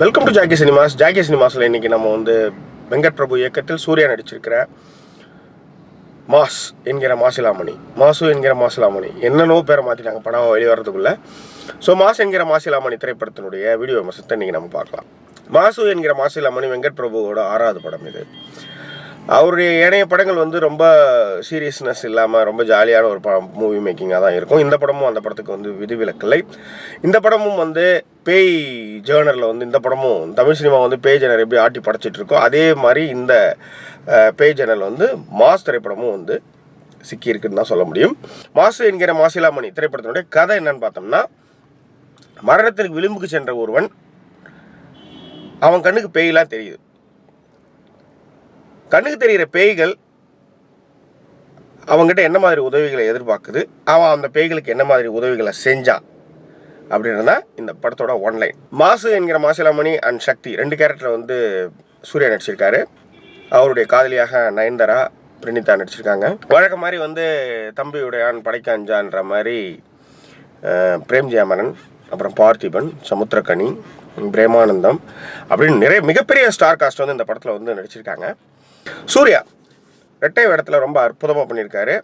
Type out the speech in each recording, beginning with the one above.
Welcome to Jackie cinemas Jackie சினிமாஸில் இன்றைக்கி நம்ம வந்து வெங்கட் பிரபு இயக்கத்தில் சூர்யா நடிச்சிருக்கிற மாஸ் என்கிற மாசிலாமணி. மாசு என்கிற மாசிலாமணி. என்னென்னவோ பேரை மாற்றிட்டாங்க படம் வெளியே வரதுக்குள்ளே ஸோ மாஸ் என்கிற மாசிலாமணி திரைப்படத்தினுடைய வீடியோ விமர்சனத்தை இன்றைக்கி நம்ம பார்க்கலாம். மாசு என்கிற மாசிலாமணி வெங்கட் பிரபுவோட ஆறாவது படம் இது. அவருடைய ஏனைய படங்கள் வந்து ரொம்ப சீரியஸ்னஸ் இல்லாமல் ரொம்ப ஜாலியான ஒரு படம் மூவி மேக்கிங்காக தான் இருக்கும். இந்த படமும் அந்த படத்துக்கு வந்து விதிவிலக்கில்லை. இந்த படமும் வந்து பேய் ஜேர்னரில் வந்து இந்த படமும் தமிழ் சினிமா வந்து பேய் ஜேர்னர் எப்படி ஆட்டி படைச்சிட்டு இருக்கோ அதே மாதிரி இந்த பேய் ஜேர்னல் வந்து மாஸ் திரைப்படமும் வந்து சிக்கியிருக்குன்னு தான் சொல்ல முடியும். மாசு என்கிற மாசிலாமணி திரைப்படத்தினுடைய கதை என்னன்னு பார்த்தோம்னா மரணத்திற்கு விளிம்புக்கு சென்ற ஒருவன் அவன் கண்ணுக்கு பேயெல்லாம் தெரியுது. கண்ணுக்கு தெரிகிற பேய்கள் அவங்ககிட்ட என்ன மாதிரி உதவிகளை எதிர்பார்க்குது? அவன் அந்த பேய்களுக்கு என்ன மாதிரி உதவிகளை செஞ்சான் அப்படின்றது தான் இந்த படத்தோட ஒன்லைன் மாசு என்கிற மாசிலாமணி அண்ட் சக்தி ரெண்டு கேரக்டர் வந்து சூர்யா நடிச்சிருக்காரு. அவருடைய காதலியாக நயன்தாரா பிரினிதா நடிச்சிருக்காங்க. வழக்கம் மாதிரி வந்து தம்பியுடையான் படைக்காஞ்சான்ற மாதிரி பிரேம்ஜியா பிரேம் ஜெயமரன் அப்புறம் பார்த்திபன் சமுத்திரக்கனி பிரேமானந்தம் அப்படின்னு நிறைய மிகப்பெரிய ஸ்டார் காஸ்ட் வந்து இந்த படத்தில் வந்து நடிச்சிருக்காங்க. சூர்யா ரெட்டை இடத்துல ரொம்ப அற்புதமாக பண்ணியிருக்காரு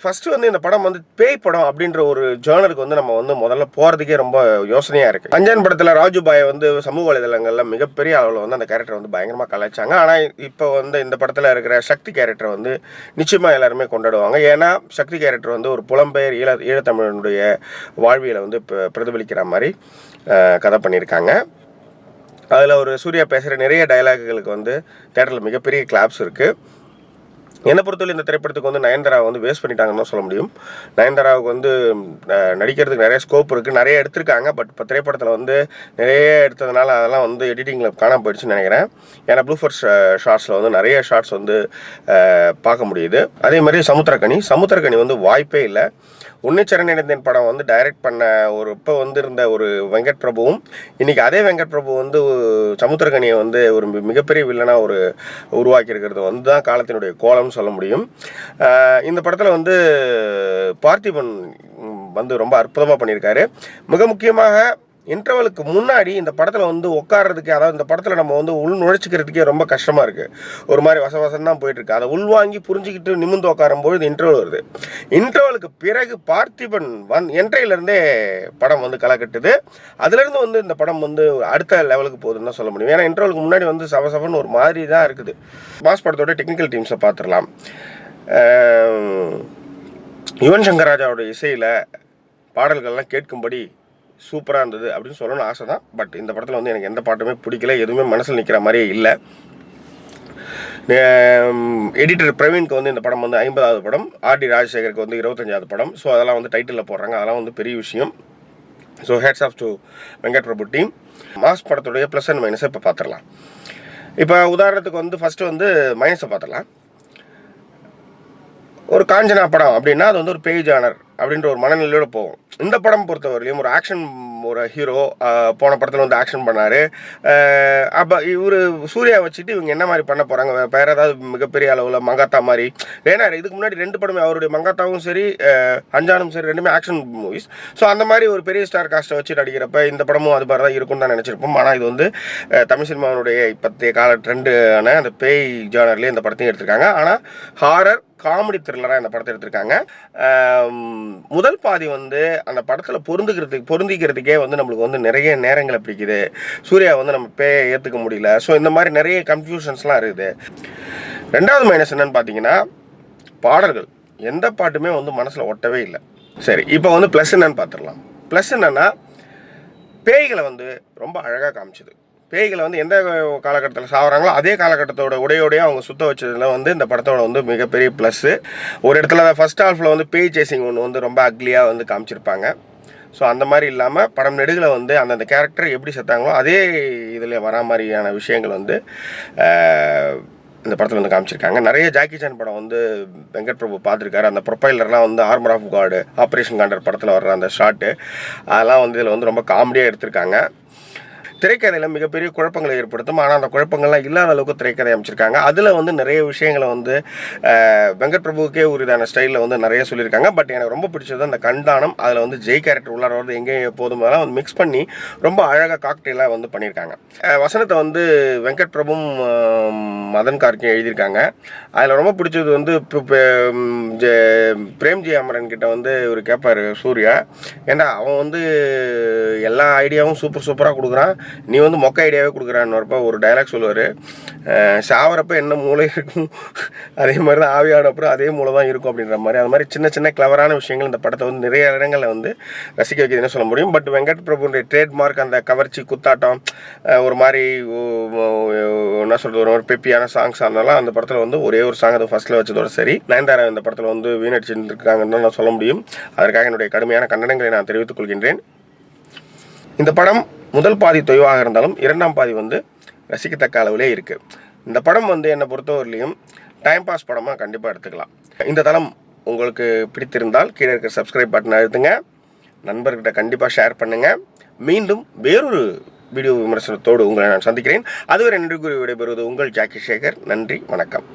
ஃபஸ்ட்டு வந்து இந்த படம் வந்து பேய் படம் அப்படின்ற ஒரு ஜேர்னலுக்கு வந்து நம்ம வந்து முதல்ல போகிறதுக்கே ரொம்ப யோசனையாக இருக்குது அஞ்சான் படத்தில் ராஜு பாய் வந்து சமூக வலைதளங்களில் மிகப்பெரிய அளவில் வந்து அந்த கேரக்டர் வந்து பயங்கரமாக கலாய்ச்சாங்க. ஆனால் இப்போ வந்து இந்த படத்தில் இருக்கிற சக்தி கேரக்டர் வந்து நிச்சயமாக எல்லாருமே கொண்டாடுவாங்க. ஏன்னா சக்தி கேரக்டர் வந்து ஒரு புலம்பெயர் ஈழ ஈழத்தமிழனுடைய வாழ்வியலை வந்து ப- பிரதிபலிக்கிற மாதிரி கதை பண்ணியிருக்காங்க அதில் ஒரு சூர்யா பேசுகிற நிறைய டயலாகுகளுக்கு வந்து தேட்டரில் மிகப்பெரிய கிளாப்ஸ் இருக்குது என்னை பொறுத்தவரை இந்த திரைப்படத்துக்கு வந்து நயன்தாரா வந்து வேஸ்ட் பண்ணிட்டாங்கன்னு தான் சொல்ல முடியும். நயன்தாராவுக்கு வந்து நடிக்கிறதுக்கு நிறைய ஸ்கோப் இருக்குது நிறைய எடுத்திருக்காங்க. பட் இப்போ திரைப்படத்தில் வந்து நிறைய எடுத்ததுனால அதெல்லாம் வந்து எடிட்டிங்கில் காணாம போயிடுச்சுன்னு நினைக்கிறேன். ஏன்னா ப்ளூ ஃபர்ஸ்ட் ஷார்ட்ஸில் வந்து நிறைய ஷார்ட்ஸ் வந்து பார்க்க முடியுது. அதே மாதிரி சமுத்திரக்கனி. சமுத்திரக்கனி வந்து வாய்ப்பே இல்லை. உன்னிச்சரண் இணைந்தேன் படம் வந்து டைரக்ட் பண்ண ஒரு இப்போ வந்திருந்த ஒரு வெங்கட் பிரபுவும் இன்றைக்கி அதே வெங்கட் பிரபு வந்து சமுத்திரகனியை வந்து ஒரு மிகப்பெரிய வில்லனாக ஒரு உருவாக்கி இருக்கிறது வந்து தான் காலத்தினுடைய கோலம்னு சொல்ல முடியும். இந்த படத்தில் வந்து பார்த்திபன் வந்து ரொம்ப அற்புதமாக பண்ணியிருக்காரு. மிக முக்கியமாக இன்டர்வலுக்கு முன்னாடி இந்த படத்தில் வந்து உட்கார்றதுக்கு அதாவது இந்த படத்தில் நம்ம வந்து உள் நுழைச்சிக்கிறதுக்கே ரொம்ப கஷ்டமாக இருக்குது ஒரு மாதிரி வசவசம் தான் போயிட்டுருக்கு அதை உள்வாங்கி புரிஞ்சுக்கிட்டு நிமிந்து உட்காரும்போது இன்டர்வல் வருது. இன்டர்வலுக்கு பிறகு பார்த்திபன் வந் என்ட்ரையிலேருந்தே படம் வந்து களை கட்டுது அதுலேருந்து வந்து இந்த படம் வந்து அடுத்த லெவலுக்கு போகுதுன்னு தான் சொல்ல முடியும். ஏன்னா இன்டர்வலுக்கு முன்னாடி வந்து சவசவன்னு ஒரு மாதிரி தான் இருக்குது. மாஸ் படத்தோட டெக்னிக்கல் டீம்ஸை பார்த்துடலாம். யுவன் சங்கர் ராஜாவோட இசையில் பாடல்கள்லாம் கேட்கும்படி சூப்பராக இருந்தது அப்படின்னு சொல்லணும்னு ஆசை தான் பட் இந்த படத்தில் வந்து எனக்கு எந்த பாட்டுமே பிடிக்கல எதுவுமே மனசில் நிற்கிற மாதிரியே இல்லை. எடிட்டர் பிரவீனுக்கு வந்து இந்த படம் வந்து ஐம்பதாவது படம் ஆர்டி ராஜசேகருக்கு வந்து இருபத்தஞ்சாவது படம். ஸோ அதெல்லாம் வந்து டைட்டிலில் போடுறாங்க. அதெல்லாம் வந்து பெரிய விஷயம். So hats off to Venkat Prabhu team mass படத்துடைய ப்ளஸ் அண்ட் மைனஸை இப்போ பார்த்துடலாம் இப்போ உதாரணத்துக்கு வந்து ஃபஸ்ட்டு வந்து மைனஸை பார்த்துடலாம் ஒரு காஞ்சனா படம் அப்படின்னா அது வந்து ஒரு பேய் ஜானர் அப்படின்ற ஒரு மனநிலையோட போகும் இந்த படம் பொறுத்தவரையிலையும் ஒரு ஆக்ஷன் ஒரு ஹீரோ போன படத்தில் வந்து ஆக்ஷன் பண்ணார். அப்போ இவர் சூர்யா வச்சுட்டு இவங்க என்ன மாதிரி பண்ண போகிறாங்க வேறு ஏதாவது மிகப்பெரிய அளவில் மங்காத்தா மாதிரி. ஏன்னா இதுக்கு முன்னாடி ரெண்டு படமே அவருடைய மங்காத்தாவும் சரி அஞ்சானும் சரி ரெண்டுமே ஆக்ஷன் மூவிஸ் ஸோ அந்த மாதிரி ஒரு பெரிய ஸ்டார் காஸ்ட்டை வச்சு நடிக்கிறப்ப இந்த படமும் அது மாதிரி தான் இருக்கும்னு தான் நினச்சிருப்போம். ஆனால் இது வந்து தமிழ் சினிமாவுடைய இப்போத்தைய கால ட்ரெண்டான அந்த பேய் ஜானர்லேயே இந்த படத்தையும் எடுத்திருக்காங்க. ஆனால் ஹாரர் காமெடி த்ரில்லராக இந்த படத்தை எடுத்திருக்காங்க. முதல் பாதி வந்து அந்த படத்தில் பொருந்துக்கிறதுக்கு பொருந்திக்கிறதுக்கே வந்து நம்மளுக்கு வந்து நிறைய நேரங்களை பிடிக்குது. சூர்யா வந்து நம்ம பே ஏற்றுக்க முடியல. ஸோ இந்த மாதிரி நிறைய கன்ஃபியூஷன்ஸ்லாம் இருக்குது. ரெண்டாவது மைனஸ் என்னன்னு பார்த்தீங்கன்னா பாடல்கள். எந்த பாட்டுமே வந்து மனசில் ஒட்டவே இல்லை. சரி இப்போ வந்து ப்ளஸ் என்னன்னு பார்த்துடலாம் ப்ளஸ் என்னன்னா பேய்களை வந்து ரொம்ப அழகாக காமிச்சிது. பேய்களை வந்து எந்த காலகட்டத்தில் சாகுறாங்களோ அதே காலகட்டத்தோட உடையோடய அவங்க சுத்த வச்சதில் வந்து இந்த படத்தோட வந்து மிகப்பெரிய ப்ளஸ்ஸு ஒரு இடத்துல ஃபர்ஸ்ட் ஹாஃபில் வந்து பேய் சேசிங் ஒன்று வந்து ரொம்ப அக்லியாக வந்து காமிச்சிருப்பாங்க. ஸோ அந்த மாதிரி இல்லாமல் படம் நெடுகில் வந்து அந்தந்த கேரக்டர் எப்படி செத்தாங்களோ அதே இதில் வரா மாதிரியான விஷயங்கள் வந்து இந்த படத்தில் வந்து காமிச்சிருக்காங்க. நிறைய ஜாக்கி சான் படம் வந்து வெங்கட் பிரபு பார்த்துருக்காரு. அந்த ப்ரொஃபைலர்லாம் வந்து armour of God operation condor படத்தில் வர்ற அந்த ஷாட்டு அதெல்லாம் வந்து இதில் வந்து ரொம்ப காமெடியாக எடுத்திருக்காங்க. திரைக்கதையில் மிகப்பெரிய குழப்பங்களை ஏற்படுத்தும். ஆனால் அந்த குழப்பங்கள்லாம் இல்லாத அளவுக்கு திரைக்கதை அமைச்சிருக்காங்க. அதில் வந்து நிறைய விஷயங்களை வந்து வெங்கட் பிரபுவுக்கே உரிதான ஸ்டைலில் வந்து நிறைய சொல்லியிருக்காங்க. பட் எனக்கு ரொம்ப பிடிச்சது அந்த கண்டானம் அதில் வந்து ஜெய் கேரக்டர் உள்ளார வருது எங்கேயும் போதும். அதெல்லாம் வந்து மிக்ஸ் பண்ணி ரொம்ப அழகாக காக்டெயிலாக வந்து பண்ணியிருக்காங்க. வசனத்தை வந்து வெங்கட் பிரபும் மதன் கார்கே எழுதியிருக்காங்க. அதில் ரொம்ப பிடிச்சது வந்து இப்போ பிரேம்ஜி அமரன் கிட்ட வந்து இவர் கேட்பாரு சூர்யா. ஏண்டா அவன் வந்து எல்லா ஐடியாவும் சூப்பர் சூப்பராக கொடுக்குறான். நீ வந்து மொக்க ஐடியாவே கொடுக்குறான்னு ஒரு டைலாக் சொல்லுவார். சாவரப்ப என்ன மூளை இருக்கும்? அதே மாதிரி தான் ஆவியானப்புறம் அதே மூளை தான் இருக்கும் அப்படின்ற மாதிரி. அது மாதிரி சின்ன சின்ன கிளவரான விஷயங்கள் இந்த படத்தை வந்து நிறைய இடங்களில் வந்து ரசிக்க வைக்கிறதுன்னு சொல்ல முடியும். பட் வெங்கட் பிரபுடைய ட்ரேட்மார்க் அந்த கவர்ச்சி குத்தாட்டம் ஒரு மாதிரி என்ன சொல்கிறது ஒரு மாதிரி பெப்பியான சாங்ஸ் இருந்தாலும் அந்த படத்தில் வந்து ஒரே ஒரு சாங் அது ஃபஸ்ட்டில் வச்சதோட சரி. நயன்தாரா இந்த படத்தில் வந்து வீணடிச்சிருக்காங்கன்னு இருக்காங்கன்னு நான் சொல்ல முடியும். அதற்காக என்னுடைய கடுமையான கண்டனங்களை நான் தெரிவித்துக் கொள்கின்றேன். இந்த படம் முதல் பாதி தொய்வாக இருந்தாலும் இரண்டாம் பாதி வந்து ரசிக்கத்தக்க அளவிலே இருக்குது இந்த படம் வந்து என்னை பொறுத்தவரையிலையும் டைம் பாஸ் படமாக கண்டிப்பாக எடுத்துக்கலாம். இந்த தளம் உங்களுக்கு பிடித்திருந்தால் கீழே இருக்கிற சப்ஸ்கிரைப் பட்டன் அழுத்துங்க. நண்பர்கிட்ட கண்டிப்பாக ஷேர் பண்ணுங்கள் மீண்டும் வேறொரு வீடியோ விமர்சனத்தோடு உங்களை நான் சந்திக்கிறேன். அதுவரை நன்றி கூறி விடைபெறுவது உங்கள் ஜாக்கி சேகர். நன்றி வணக்கம்.